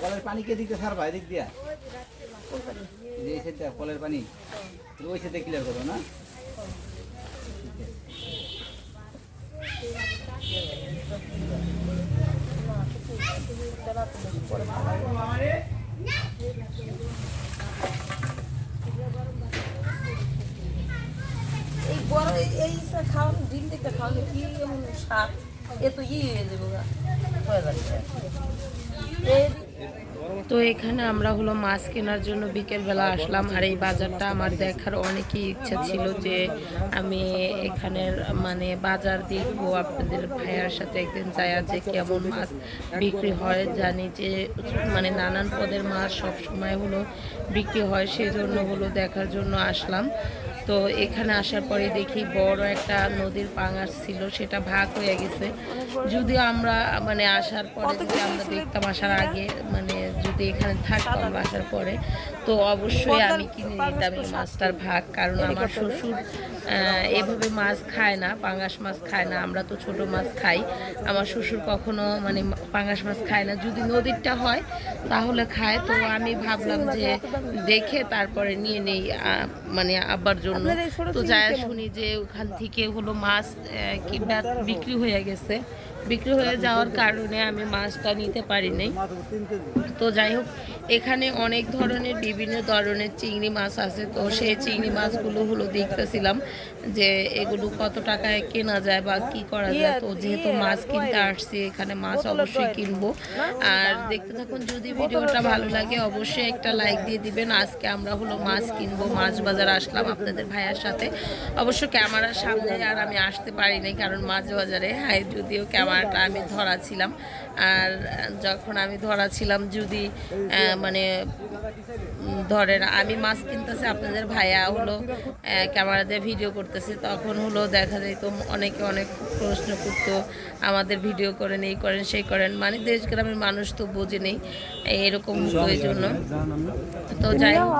কলের পানি কে দিকে ছাড়বা এদিক দিয়া। এই সাইডটা কলের পানি। ওই সাইডে ক্লিয়ার করো, না? এই বড় এই খাওয়ানো ডিম দেখতে খাওয়ালে কি স্বাদ? তো এখানে আমরা হলো মাছ কেনার জন্য বিকেলবেলা আসলাম, আর এই বাজারটা আমার দেখার অনেকই ইচ্ছা ছিল যে আমি এখানের মানে বাজার দেখব, আপনাদের ভাইয়ার সাথে একদিন যায় যে কেমন মাছ বিক্রি হয়। জানি যে মানে নানান পদের মাছ সব সময় হলো বিক্রি হয় সেই জন্য হলো দেখার জন্য আসলাম। তো এখানে আসার পরে দেখি বড় একটা নদীর পাঙাশ ছিল, সেটা ভাগ হয়ে গেছে। যদি আমরা মানে আসার পরে যদি আমরা দেখতাম, আসার আগে মানে যদি এখানে থাকতাম আসার পরে তো অবশ্যই আমি কিনে নিতাম এই মাছটার ভাগ কারণ আমার শ্বশুর এভাবে মাছ খায় না পাঙ্গাস মাছ খায় না আমরা তো ছোট মাছ খাই। আমার শ্বশুর কখনো মানে পাঙ্গাস মাছ খায় না যদি নদীরটা হয় তাহলে খায়। তো আমি ভাবলাম যে দেখে তারপরে নিয়ে নেই মানে আব্বার জন্য। তো যায় শুনি যে ওখান থেকে হলো মাছ আহ, বিক্রি হয়ে গেছে। বিক্রি হয়ে যাওয়ার কারণে আমি মাছটা নিতে পারি নাই। তো যাই হোক, এখানে অনেক ধরনের বিভিন্ন ধরনের চিংড়ি মাছ আছে। তো সেই চিংড়ি মাছগুলো হলো দেখতেছিলাম যে এগুলো কত টাকায় কেনা যায় বা কি করা যায়। তো যেহেতু মাছ কিনতে আসছি, এখানে মাছ অবশ্যই কিনবো। আর দেখতে থাকুন, যদি ভিডিওটা ভালো লাগে অবশ্যই একটা লাইক দিয়ে দিবেন। আজকে আমরা হলো মাছ কিনবো, মাছ বাজার আসলাম আপনাদের ভাইয়ার সাথে। অবশ্য ক্যামেরার সামনে আর আমি আসতে পারিনি কারণ মাছ বাজারে। হাই যদিও ক্যামেরাটা আমি ধরা ছিলাম। আর যখন আমি ধরা ছিলাম যদি মানে ধরেন আমি মাছ কিনতেছি আপনাদের ভাইয়া হলো ক্যামেরা দিয়ে ভিডিও করতেছে তখন হলো দেখা যেত অনেকে অনেক প্রশ্ন করতো আমাদের ভিডিও করেন এই করেন সেই করেন। মানে দেশ গ্রামের মানুষ তো বোঝে নেই এরকম এই জন্য। তো যাই হোক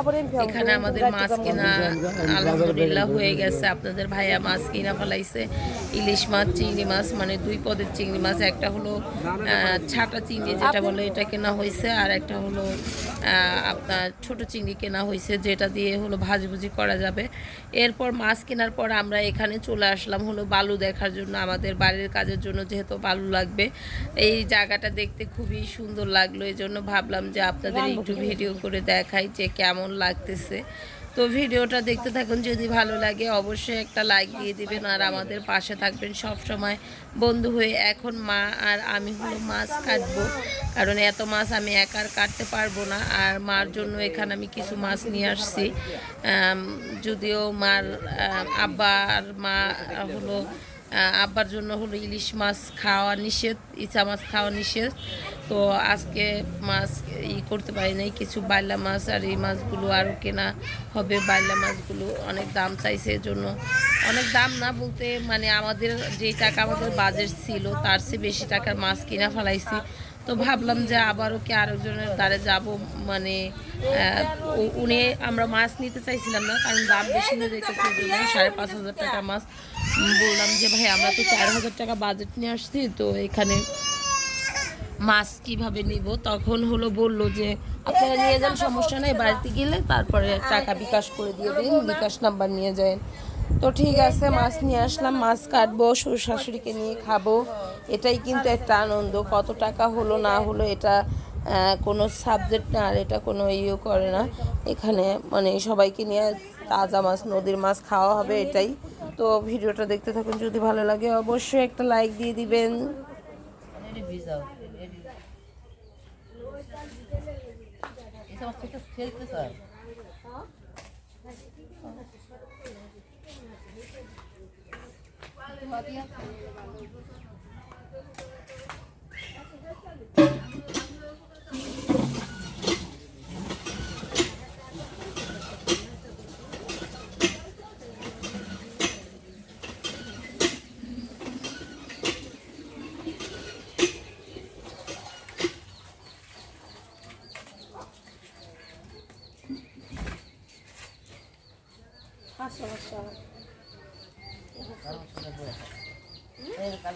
এখানে আমাদের মাছ কিনা আলহামদুলিল্লাহ হয়ে গেছে। আপনাদের ভাইয়া মাছ কিনা ফেলাইছে ইলিশ মাছ চিংড়ি মাছ মানে দুই পদের চিংড়ি মাছ একটা হলো ছাটা চিংড়ি যেটা বলে এটা কেনা হয়েছে আর একটা হলো আপনার ছোট চিংড়ি কেনা হয়েছে যেটা দিয়ে হলো ভাজিভুজি করা যাবে। এরপর মাছ কেনার পর আমরা এখানে চলে আসলাম হলো বালু দেখার জন্য আমাদের বাড়ির কাজের জন্য যেহেতু বালু লাগবে। এই জায়গাটা দেখতে খুবই সুন্দর লাগল এই জন্য ভাবলাম যে আপনাদের একটু ভিডিও করে দেখাই যে কেমন লাগতেছে। তো ভিডিওটা দেখতে থাকুন, যদি ভালো লাগে অবশ্যই একটা লাইক দিয়ে দিবেন আর আমাদের পাশে থাকবেন সব সময় বন্ধু হয়ে। এখন মা আর আমি হলো মাছ কাটবো, কারণ এত মাছ আমি একার কাটতে পারব না। আর মার জন্য এখানে আমি কিছু মাছ নিয়ে আসছি। যদিও মার আব্বা আর মা হলো আব্বার জন্য হলো ইলিশ মাছ খাওয়া নিষেধ, ইচা মাছ খাওয়া নিষেধ। তো আজকে মাছ ই করতে পারি নাই, কিছু বাইলা মাছ আর এই মাছগুলো আরও কেনা হবে। বাইলা মাছগুলো অনেক দাম চাইছে জন্য অনেক দাম না বলতে মানে আমাদের যে টাকা আমাদের বাজেট ছিল, তার চেয়ে বেশি টাকার মাছ কিনা ফেলাইছি। তো ভাবলাম যে আবারও কি আরেকজনের দ্বারে যাব মানে উনি, আমরা মাছ নিতে চাইছিলাম না, কারণ দাম বেশি এই সাড়ে পাঁচ হাজার টাকা মাছ। বললাম যে, ভাই, আমরা তো চার হাজার টাকা বাজেট নিয়ে আসছি, তো এখানে মাছ কীভাবে নিব? তখন হলো বলল যে, আপনারা নিয়ে যান, সমস্যা নেই, বাড়িতে গেলে তারপরে টাকা বিকাশ করে দিয়ে দিন, বিকাশ নাম্বার নিয়ে যায় তো ঠিক আছে, মাছ নিয়ে আসলাম, মাছ কাটবো, শ্বশুর শাশুড়িকে নিয়ে খাব। এটাই কিন্তু একটা আনন্দ, কত টাকা হলো না হলো এটা কোনো সাবজেক্ট না, আর এটা কোনো ইয়ে করে না। এখানে মানে সবাইকে নিয়ে তাজা মাছ, নদীর মাছ খাওয়া হবে এটাই। তো ভিডিওটা দেখতে থাকুন, যদি ভালো লাগে অবশ্যই একটা লাইক দিয়ে দিবেন। এটি এসব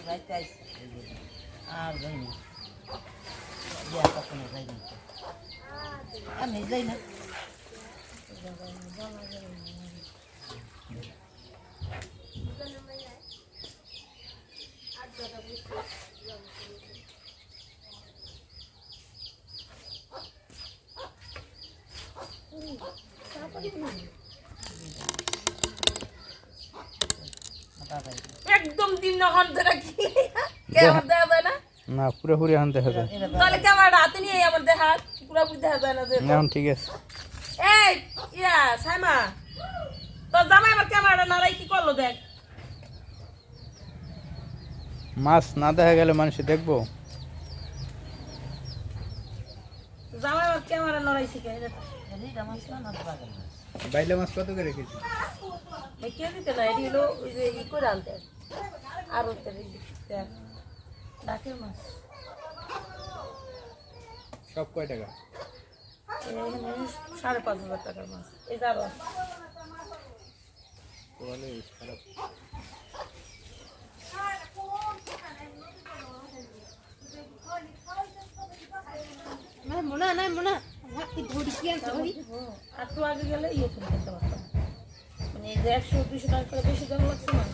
থেকে ফেলতে স্যার কাল রাইতে আইসি আর যাইনি বিয়া কখনো যাইনি আমি যাই না একদম দিন নহন ধরে কি? কেমন দেখা যায় না? না পুরোপুরি এখন দেখা যায় তাহলে নিয়ে আমার দেখা পুরোপুরি দেখা যায় না এখন ঠিক আছে। এই ইয়া সাইমা তোর জামাই আমার ক্যামেরাটা নাড়াই কি করল দেখ? মাছ না দেখা গেলে মানুষ দেখব। জামাই আমার ক্যামেরা নড়াইছি কে? বাইলে মাছ কত করে রেখেছি এই কে না এটি হলো ওই যে ই করে আনতে আর ওতে ডাকের মাছ। সব কয় টাকা? সাড়ে পাঁচ হাজার টাকার মাছ। এই যাব একটু আগে গেলে ইয়ে চলে যেতে পারতাম। মানে এই যে একশো দুশো টাকা করে বেশি দাম লাগছে না।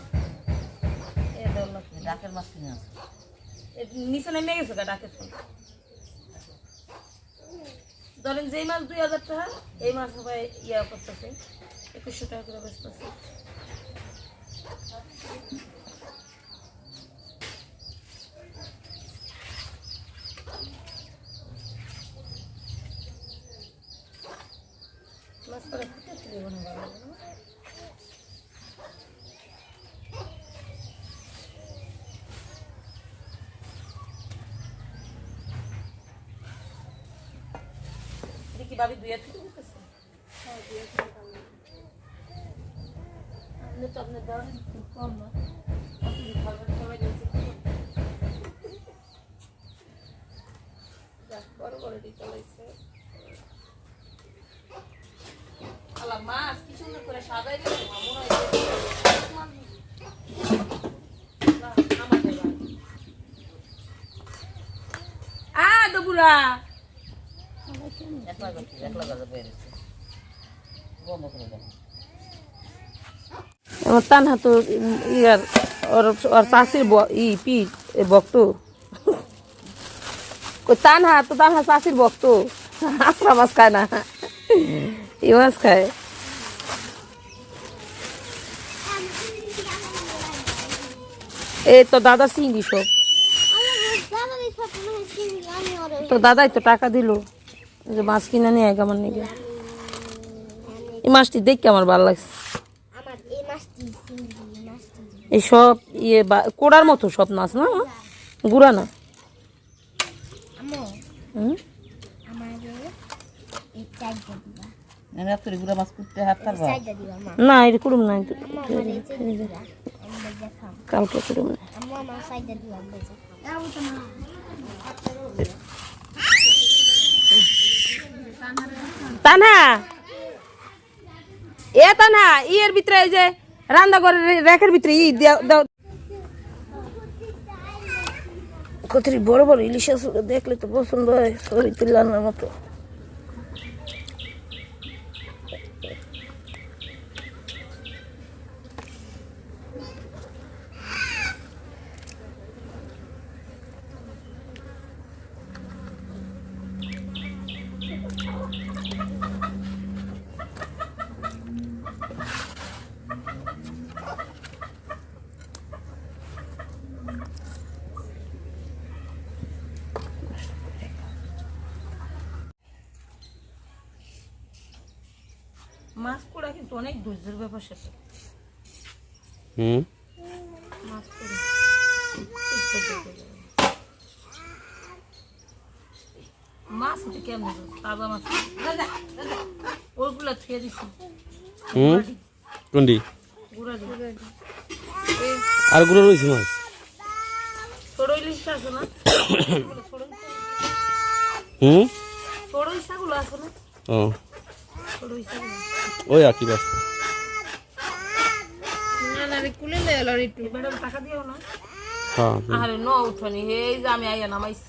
এ দাম লাগছে ডাকের মাছ কিনে আছে এর নিচে নেমে গেছে গা ডাকের ফোন। ধরেন যেই মাছ দুই হাজার টাকা এই মাছ সবাই ইয়া করতেছে একুশশো টাকা করে বেচতেছে। করে ফুটে মনে ভালো না? ভাবি দুই থেকে দিতেছে আপনি তো আপনার দেওয়া খুব কম না। আপনি খাবার সবাই বড় বড় চালাইছে আলা মাছ কি সুন্দর করে সাজাই দিয়েছে মনে হয় যে না, আমাদের বাড়ি। আ দবুরা একলা করছি একলা করে বেরিয়েছে বন্ধ করে দেবো আমার তানহা তো ইয়ার ওর ওর চাষির ই পি বক্ত কই তানহা তো তানহা চাষির বক্ত আশ্রা মাছ খায় না ই মাছ খায় এই তো দাদা চিংড়ি সব তো দাদাই তো টাকা দিল যে মাছ কিনে নিয়ে আয় আমার নিকে এই মাছটি দেখতে আমার ভালো লাগছে এই সব ইয়ে কোড়ার মতো সব মাছ না গুড়া না না এটা কুড়ুম না কালকে কুড়ুম না তানা এ তানা ইয়ের ভিতরে এই যে রান্না করে রেখের ভিতরে ই দেও- কত বড় বড় ইলিশ দেখলে তো পছন্দ হয় তুলানোর মতো। মাছ পোড়া কিন্তু অনেক ধৈর্যের ব্যাপার সেটা হুম? মাছ পোড়া কেমন তাজা মাছ। ওইগুলা ছুঁয়ে দিছি। হুম? কোনটি গুড়া দিয়ে আরগুলো রয়েছে মাছ? ছোট ইলিশটা আছে না? ইলিশ- হুম? ছোট ইলিশগুলো আছে না? ও। ওই দিও না। হ্যাঁ আরে ন উঠনি। হে যে আমি আইয়া নামাইছি।